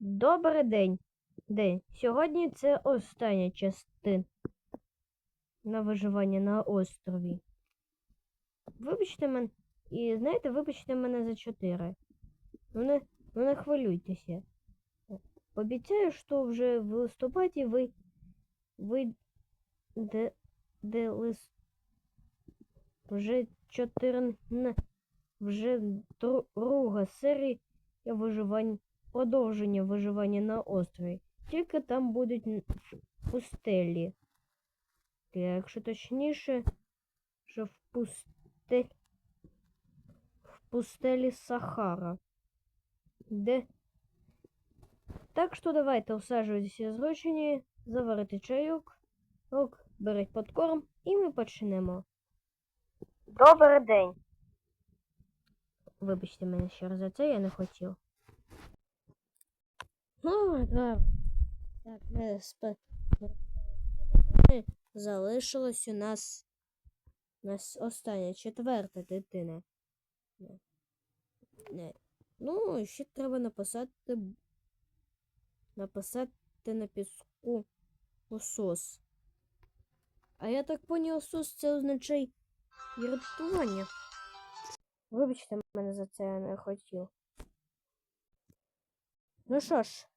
Добрий день. День. Сьогодні це остання частина на виживання на острові. Вибачте мене. І знаєте, вибачте мене за чотири. Ну не, ну не хвилюйтеся. Обіцяю, що вже в листопаді ви. ви. де. де лист. Вже чотири. Вже дру- друга серія виживання продовження виживання на острові. Тільки там будуть пустелі. Якщо точніше, що в пустелі, в пустелі Сахара. Де. Так що давайте усаджуйтеся зручні, заварити чайок, ок, беріть подкорм і ми почнемо. Добрий день. Вибачте мене ще раз за це, я не хотів. Ну, добре. Так, не спи. Залишилось у нас. У нас остання четверта дитина. Не. Ну, ще треба написати. Написати на піску осос. А я так поняв, осос це означає рятування. Вибачте мене за це, я не хотів. Ну що ж,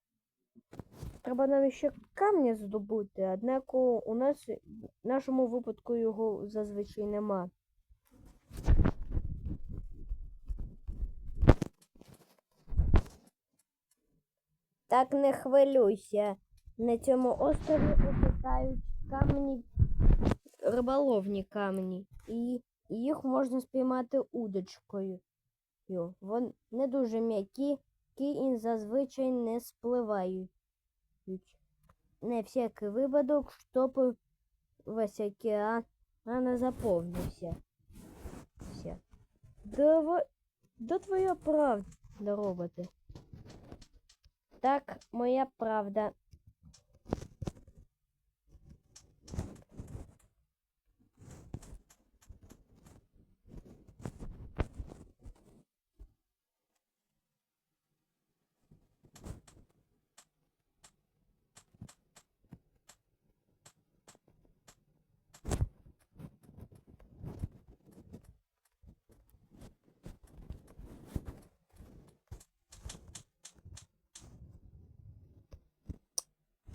треба нам ще камня здобути, однак у нас в нашому випадку його зазвичай нема. Так не хвилюйся. На цьому острові обітають камені, риболовні камені, і їх можна спіймати удочкою. Вони не дуже м'які, і зазвичай не спливають. Не всякий випадок, щоб весь океан не заповнився. Все. Да, До твоя правда, роботи. Так, моя правда.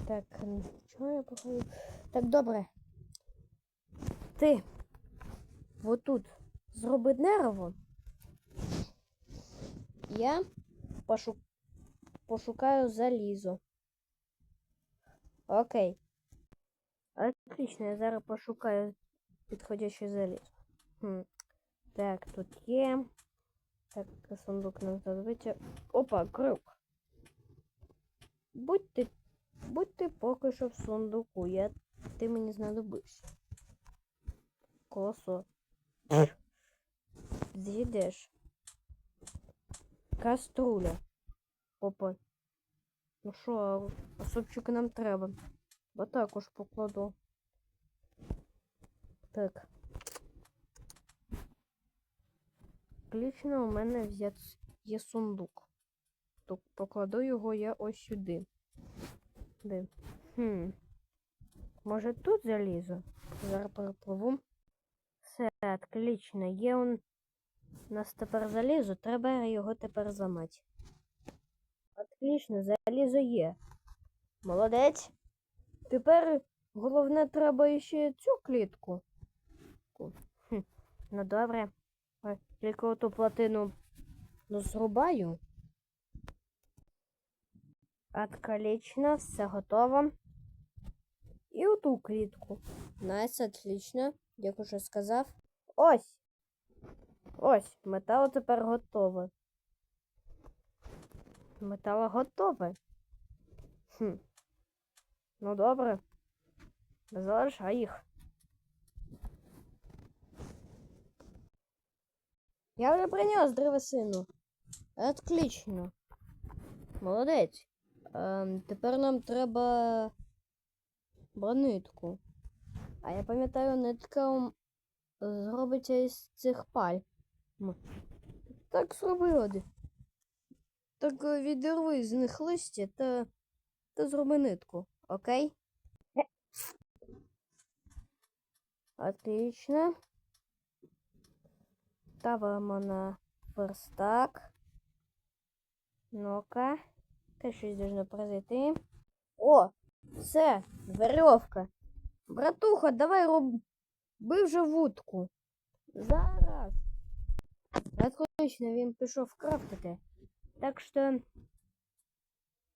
Так, чого я походу? Так, добре. Ти отут зроби дерево. Я пошу... пошукаю залізо. Окей. Отлично, я зараз пошукаю підходяще залізо. Хм. Так, тут є. Так, сундук нам знадобиться. Опа, крюк. Будьте Будьте поки що в сундуку, я... ти мені знадобишся. Колосо. З'їдеш. Каструля. Опа. Ну що, а супчик нам треба. Бо також покладу. Так. Ключно у мене є сундук. То покладу його я ось сюди. Де? Хм. Може тут залізу? Зараз перепливу. Все, отлично. Є он у нас тепер залізо, треба його тепер замати. Отлично, залізо є. Молодець. Тепер головне треба ще цю клітку. Хм. Ну добре. Тільки оту платину ну, зрубаю. Отлично, все готово. І оту клітку. Найс, отлично, як уже сказав. Ось. Ось, метало тепер готове. Метало готове. Хм. Ну добре. Залишай їх. Я вже приніс древесину. Отлично. Молодець. Ем, тепер нам треба бронитку. А я пам'ятаю, нитка зробиться із цих паль. Так зробили. Так е, відірви з них листя та, та зроби нитку, окей? Отлично. Ставимо на верстак. Ну-ка. Та щось должно произойти. О, все, веревка. Братуха, давай роби вже вудку. Зараз. Отлично, він пішов крафтити. Так що.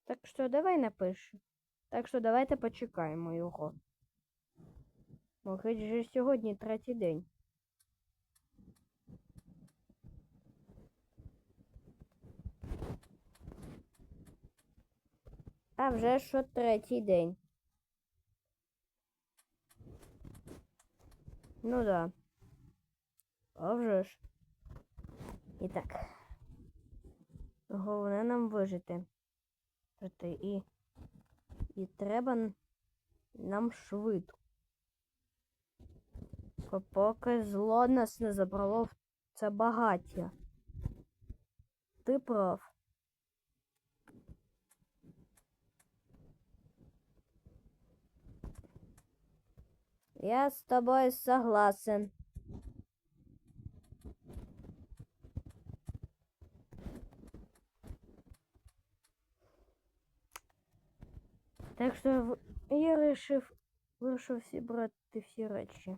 Так що давай напишу. Так що давайте почекаємо його. Може же сьогодні третій день. А вже що третій день. Ну да. А вже ж. І так. Головне нам вижити. Жити. І, і треба нам швидко. По- Поки зло нас не забрало це багаття. Ти прав. Я с тобой согласен. Так що я вирішив, вирішив всі брати всі речі.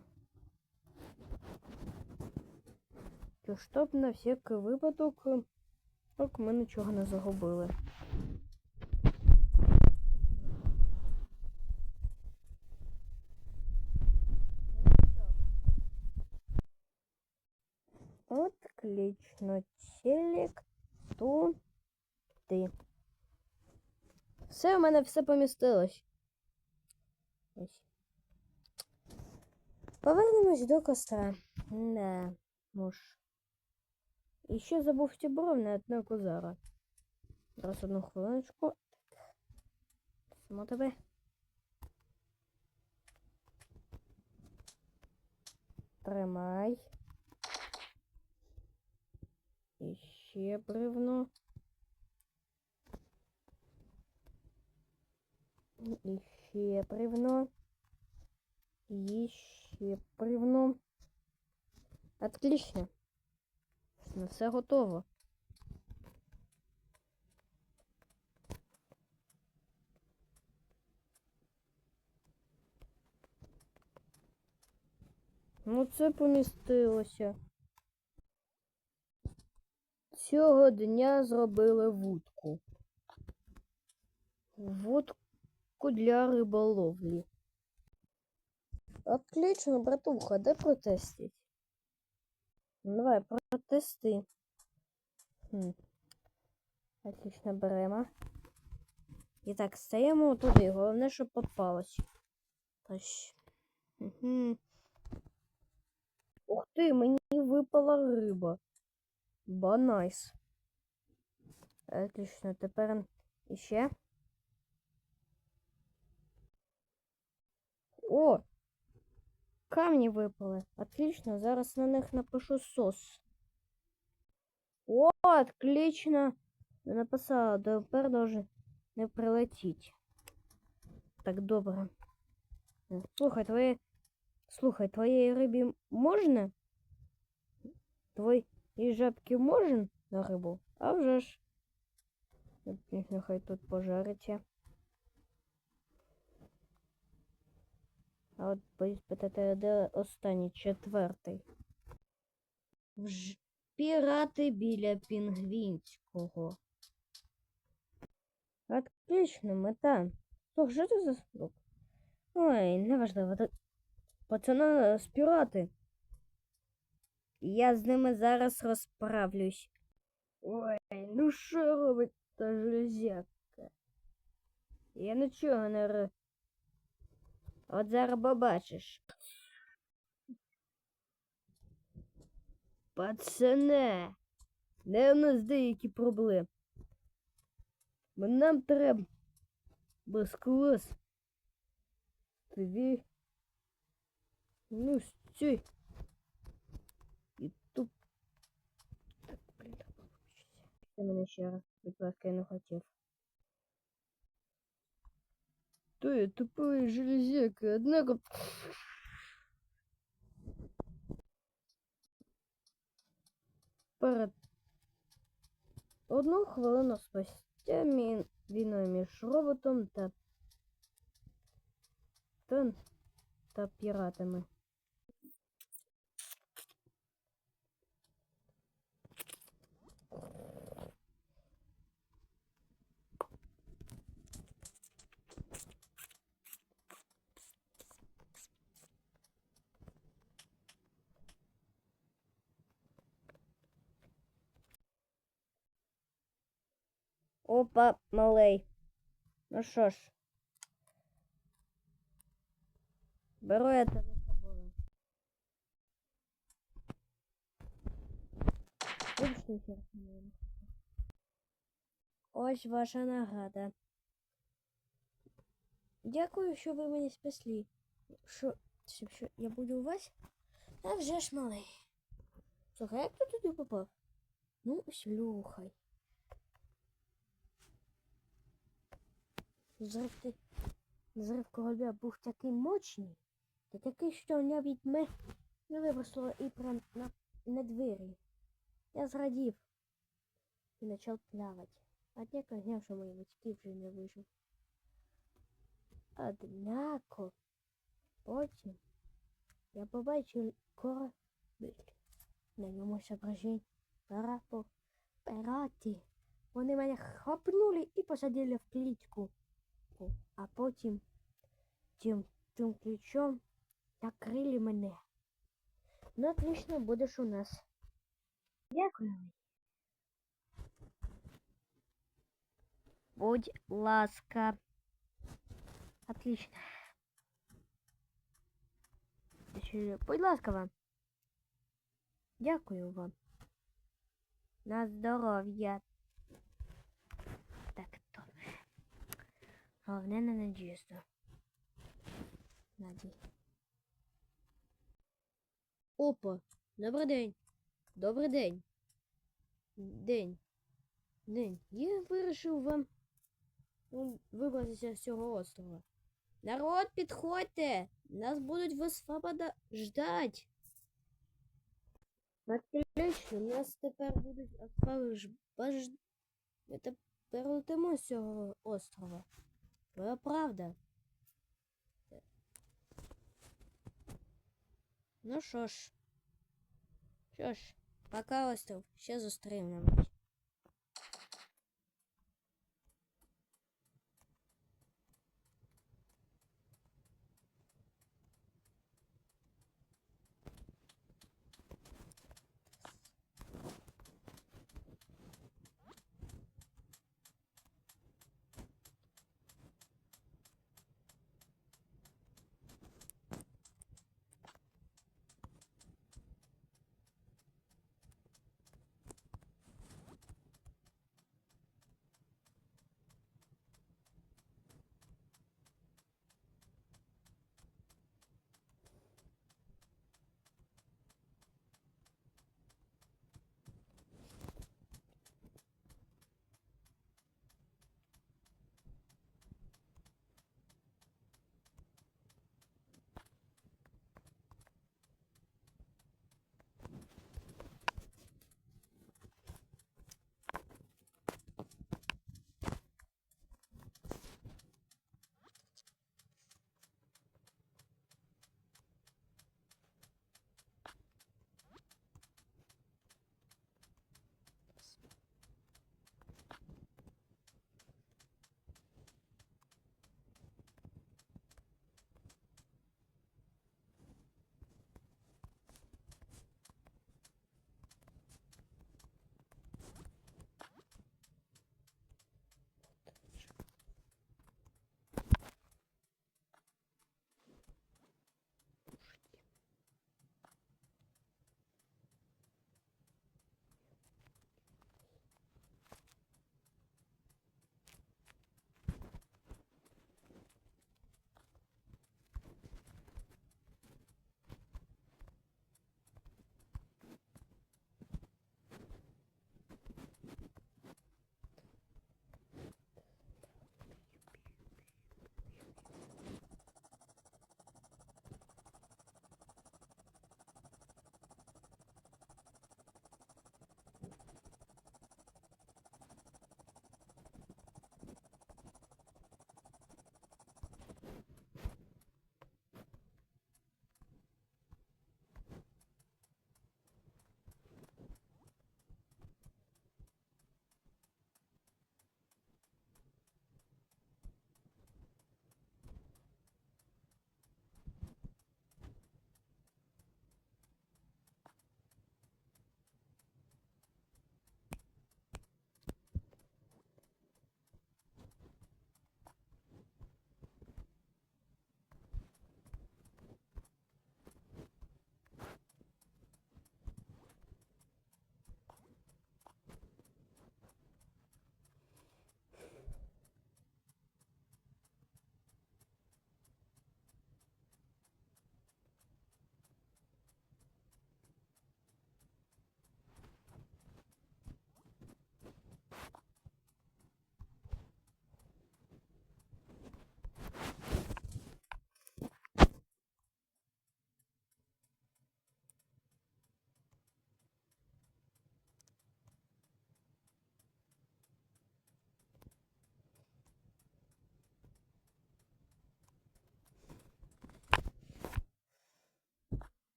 То щоб на всякий випадок, е, так ми нічого не загубили. Отлично. Телек туди. Все, у мене все помістилось. Ось. Повернемось до костра. Не, муж. І ще забув тібров на одну козара. Зараз одну хвилиночку. Само тебе. Тримай. І ще бревно. І ще бревно. Ще бревно. Отлично. Ну, все готово. Ну, це помістилося. Цього дня зробили вудку. Вудку для риболовлі. Отлично, братуха, де протестить? Ну, давай, протести. Хм. Отлично, беремо. І так, стаємо туди. Головне, щоб попалось. Тож. Угу. Ух ти, мені випала риба. Ба найс. Отлично, тепер іще. О! Камні випали. Отлично, зараз на них напишу сос. О, отлично. Написала, тепер даже не прилетіть. Так, добре. Слухай, твоє. Слухай, твоєї рибі можна? Твої жабки можна на рибу? А вже ж. Нехай тут пожариться. А от боюсь питати, де останній четвертий. Вж... Пірати біля пінгвінського. Отлично, мета. Слух, що це за звук? Ой, неважливо. Пацана з пірати. Я з ними зараз розправлюсь. Ой, ну що робить та железяка? Я нічого не ро... От зараз побачиш. Пацане, не у нас деякі проблеми. Нам треба безклас. Тобі. Ну, стій. І тут. Так, блін, треба вчитися. Це мене ще раз. Будь ласка, я не хотів. Ты тупой железяка, однако... Перед одну хвилину спустя мі... війною між роботом та... та... та піратами. Опа, малий. Ну що ж. Беру я тебе. Ось ваша награда. Дякую, що ви мене спасли. Що, що, що я буду у вас? А вже ж малий. Слухай, як ти туди попав? Ну, слухай. Взрив. Взрив корабля був такий мощний, та такий, що навіть ми не вибросило і прям на, на двері. Я зрадів і почав плавати. Однако зняв, що мої батьки вже не вижив. Однако потім я побачив корабель. На ньому зображень парапор пирати. Вони мене хапнули і посадили в клітку. О, А потім тим, тим ключом накрили мене. Ну, отлично, будеш у нас. Дякую. Будь ласка. Отлично. Будь ласка вам. Дякую вам. На здоров'я. Головне не надіюся. Надій. Опа, добрий день. Добрий день. День. День. Я вирішив вам вибратися з цього острова. Народ, підходьте! Нас будуть в свобода ждать. Отлично, нас тепер будуть баж... Ми тепер летимо з цього острова. Твоя правда. Ну що ж. Що ж, пока остров. Ще зустрінемось.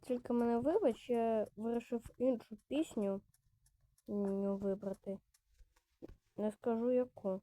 Тільки мене вибач, я вирішив іншу пісню вибрати. Не скажу яку.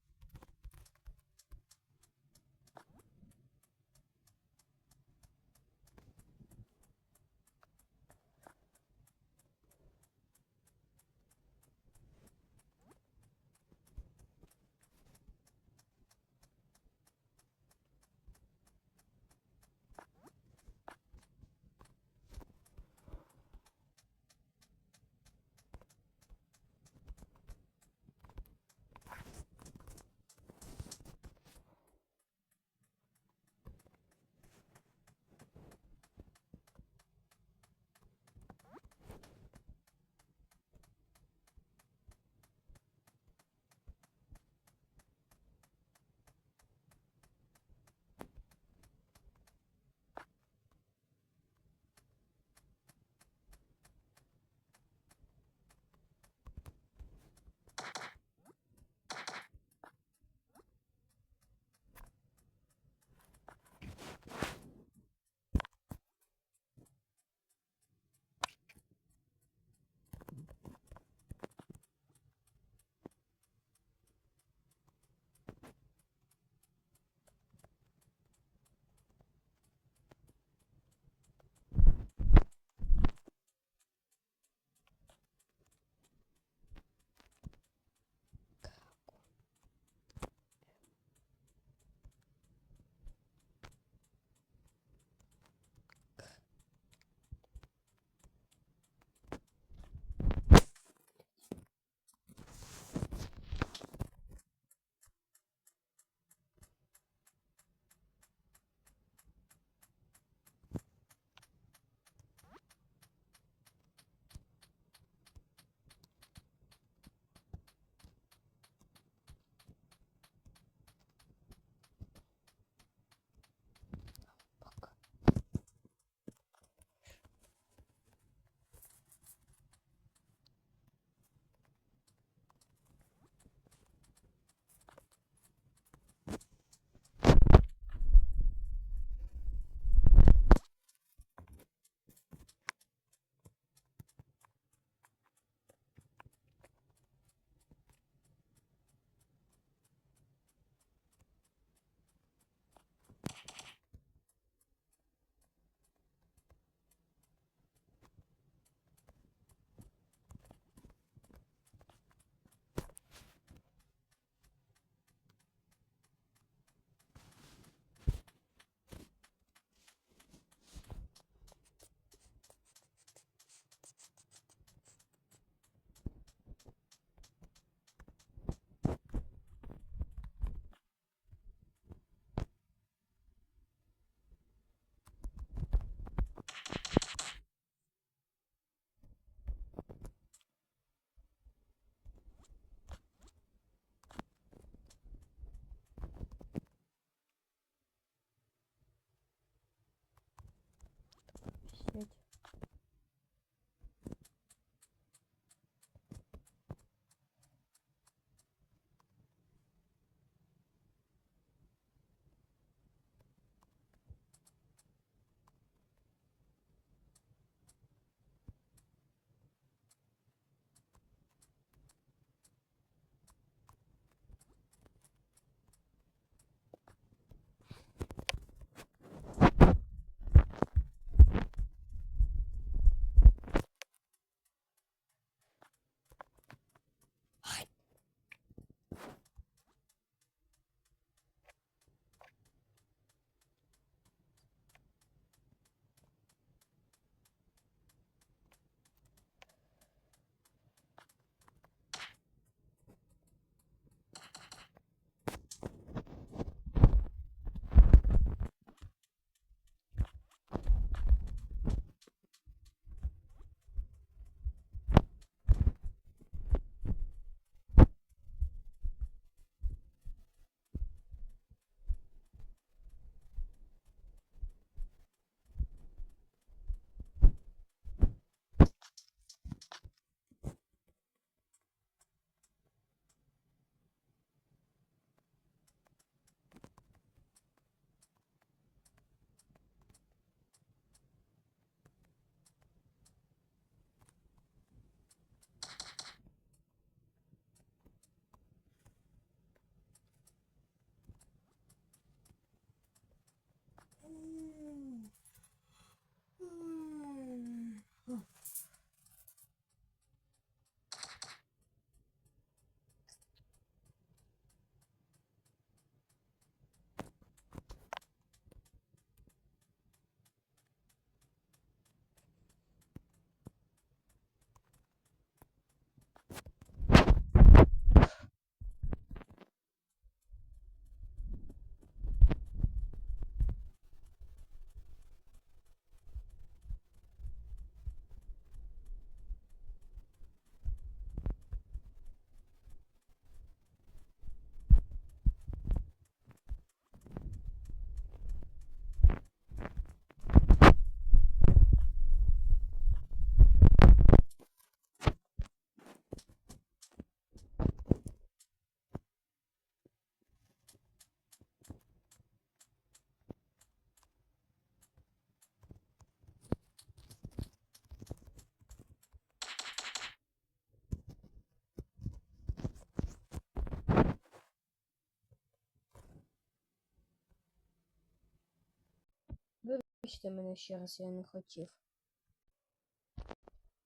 Пробачте мене ще раз, я не хотів.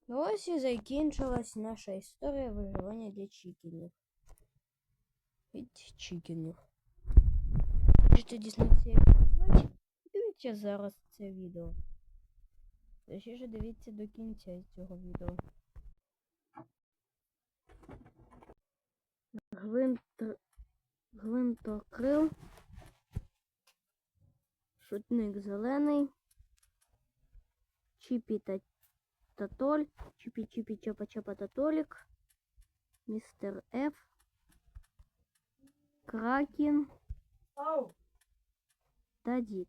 Ну ось і закінчилась наша історія виживання для чікінів. Від чікінів. Хочете дізнатися, як звати? Дивіться зараз це відео. Точніше дивіться до кінця цього відео. Гвинтр... Гвинтокрил. Шутник зелений. Чіпі та Татоль. Чіпі Чіпі Чопа Чопа Татолік. Містер Ф. Кракін та дід.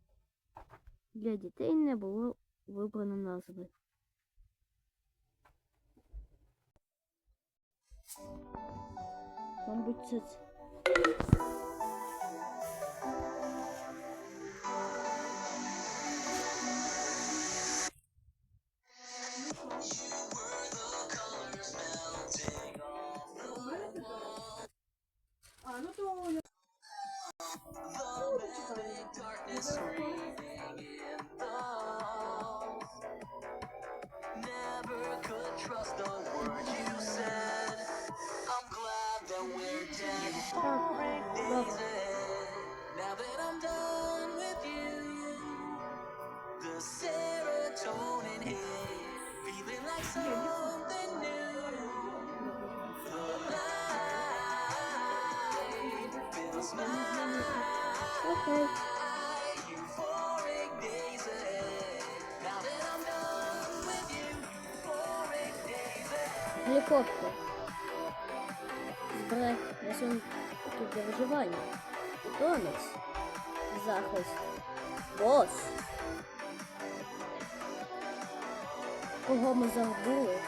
Для дітей не було вибрано назви. Мабуть, це. Гелікоптер. Зберег рисунки для виживання. Готовність. Захист. Бос. Кого ми забули?